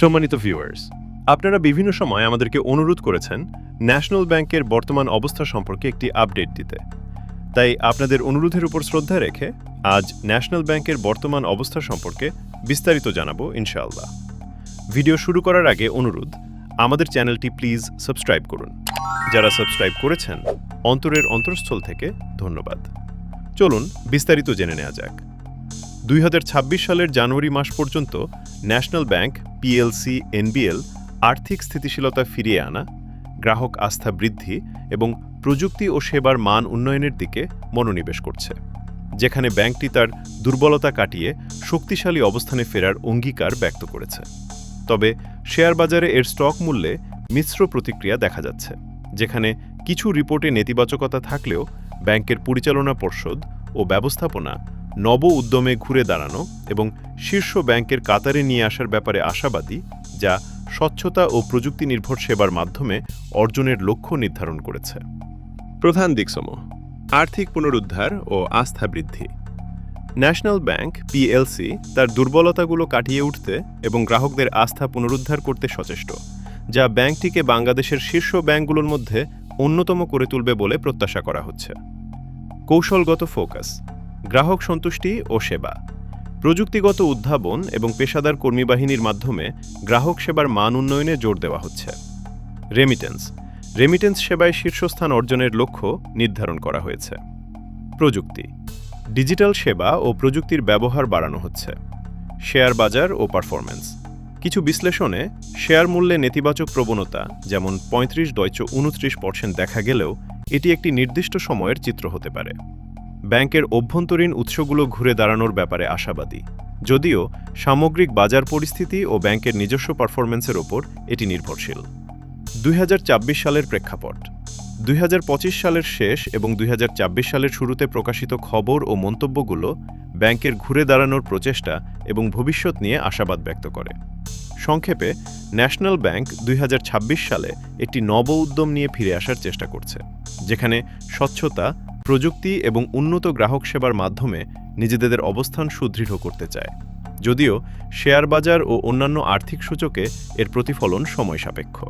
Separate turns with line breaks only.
সম্মানিত ভিউয়ার্স আপনারা বিভিন্ন সময় আমাদেরকে অনুরোধ করেছেন ন্যাশনাল ব্যাংকের বর্তমান অবস্থা সম্পর্কে একটি আপডেট দিতে। তাই আপনাদের অনুরোধের উপর শ্রদ্ধা রেখে আজ ন্যাশনাল ব্যাংকের বর্তমান অবস্থা সম্পর্কে বিস্তারিত জানাব ইনশাআল্লাহ। ভিডিও শুরু করার আগে অনুরোধ, আমাদের চ্যানেলটি প্লিজ সাবস্ক্রাইব করুন। যারা সাবস্ক্রাইব করেছেন, অন্তরের অন্তরস্থল থেকে ধন্যবাদ। চলুন বিস্তারিত জেনে নেওয়া যাক। দুই হাজার ছাব্বিশ সালের জানুয়ারি মাস পর্যন্ত ন্যাশনাল ব্যাংক পিএলসি এনবিএল আর্থিক স্থিতিশীলতা ফিরিয়ে আনা, গ্রাহক আস্থা বৃদ্ধি এবং প্রযুক্তি ও সেবার মান উন্নয়নের দিকে মনোনিবেশ করছে, যেখানে ব্যাংকটি তার দুর্বলতা কাটিয়ে শক্তিশালী অবস্থানে ফেরার অঙ্গীকার ব্যক্ত করেছে। তবে শেয়ার বাজারে এর স্টক মূল্যে মিশ্র প্রতিক্রিয়া দেখা যাচ্ছে, যেখানে কিছু রিপোর্টে নেতিবাচকতা থাকলেও ব্যাংকের পরিচালনা পর্ষদ ও ব্যবস্থাপনা নব উদ্যমে ঘুরে দাঁড়ানো এবং শীর্ষ ব্যাংকের কাতারে নিয়ে আসার ব্যাপারে আশাবাদী, যা স্বচ্ছতা ও প্রযুক্তি নির্ভর সেবার মাধ্যমে অর্জনের লক্ষ্য নির্ধারণ করেছে। প্রধান দিকসমূহ, আর্থিক পুনরুদ্ধার ও আস্থা বৃদ্ধি। ন্যাশনাল ব্যাংক, পিএলসি, তার দুর্বলতাগুলো কাটিয়ে উঠতে এবং গ্রাহকদের আস্থা পুনরুদ্ধার করতে সচেষ্ট, যা ব্যাংকটিকে বাংলাদেশের শীর্ষ ব্যাংকগুলোর মধ্যে অন্যতম করে তুলবে বলে প্রত্যাশা করা হচ্ছে। কৌশলগত ফোকাস গ্রাহক সন্তুষ্টি ও সেবা। প্রযুক্তিগত উদ্ভাবন এবং পেশাদার কর্মী বাহিনীর মাধ্যমে গ্রাহক সেবার মান উন্নয়নে জোর দেওয়া হচ্ছে। রেমিটেন্স রেমিটেন্স সেবায় শীর্ষস্থান অর্জনের লক্ষ্য নির্ধারণ করা হয়েছে। প্রযুক্তি। ডিজিটাল সেবা ও প্রযুক্তির ব্যবহার বাড়ানো হচ্ছে। শেয়ার বাজার ও পারফরম্যান্স কিছু বিশ্লেষণে, শেয়ার মূল্যে নেতিবাচক প্রবণতা, যেমন পঁয়ত্রিশ দয়চ উনত্রিশ পার্সেন্ট দেখা গেলেও এটি একটি নির্দিষ্ট সময়ের চিত্র হতে পারে। ব্যাংকের অভ্যন্তরীণ উৎসগুলো ঘুরে দাঁড়ানোর ব্যাপারে আশাবাদী। যদিও, সামগ্রিক বাজার পরিস্থিতি ও ব্যাংকের নিজস্ব পারফরম্যান্সের ওপর এটি নির্ভরশীল। দুই সালের প্রেক্ষাপট। দুই হাজার পঁচিশ সালের শেষ এবং দুই সালের শুরুতে প্রকাশিত খবর ও মন্তব্যগুলো ব্যাংকের ঘুরে দাঁড়ানোর প্রচেষ্টা এবং ভবিষ্যৎ নিয়ে আশাবাদ ব্যক্ত করে। সংক্ষেপে, ন্যাশনাল ব্যাংক দুই হাজার ছাব্বিশ সালে একটি নব উদ্যম নিয়ে ফিরে আসার চেষ্টা করছে, যেখানে স্বচ্ছতা প্রযুক্তি এবং উন্নত গ্রাহক সেবার মাধ্যমে নিজেদের অবস্থান সুদৃঢ় করতে চায়। যদিও শেয়ার বাজার ও অন্যান্য আর্থিক সূচকে এর প্রতিফলন সময় সাপেক্ষ।